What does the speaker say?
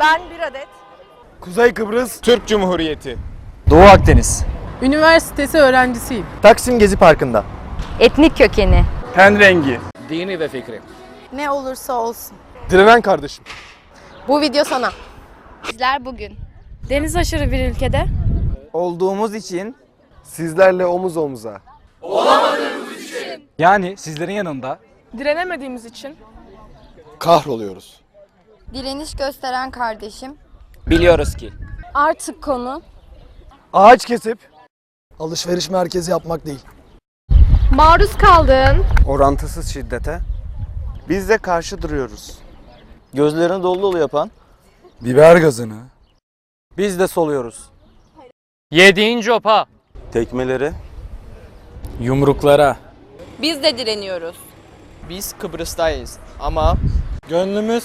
Ben bir adet. Kuzey Kıbrıs, Türk Cumhuriyeti. Doğu Akdeniz. Üniversitesi öğrencisiyim. Taksim Gezi Parkı'nda. Etnik kökeni. Ten rengi. Dini ve fikri. Ne olursa olsun. Direnen kardeşim. Bu video sana. Bizler bugün. Deniz aşırı bir ülkede Olduğumuz için sizlerle omuz omuza. Yani sizlerin yanında Direnemediğimiz için Kahroluyoruz. Direniş gösteren kardeşim. biliyoruz ki artık konu Ağaç kesip alışveriş merkezi yapmak değil. maruz kaldığın orantısız şiddete biz de karşı duruyoruz. gözlerini dolu dolu yapan Biber gazını. biz de soluyoruz. Yediğin copa. Tekmeleri Yumruklara. Biz de direniyoruz. Biz Kıbrıs'tayız ama gönlümüz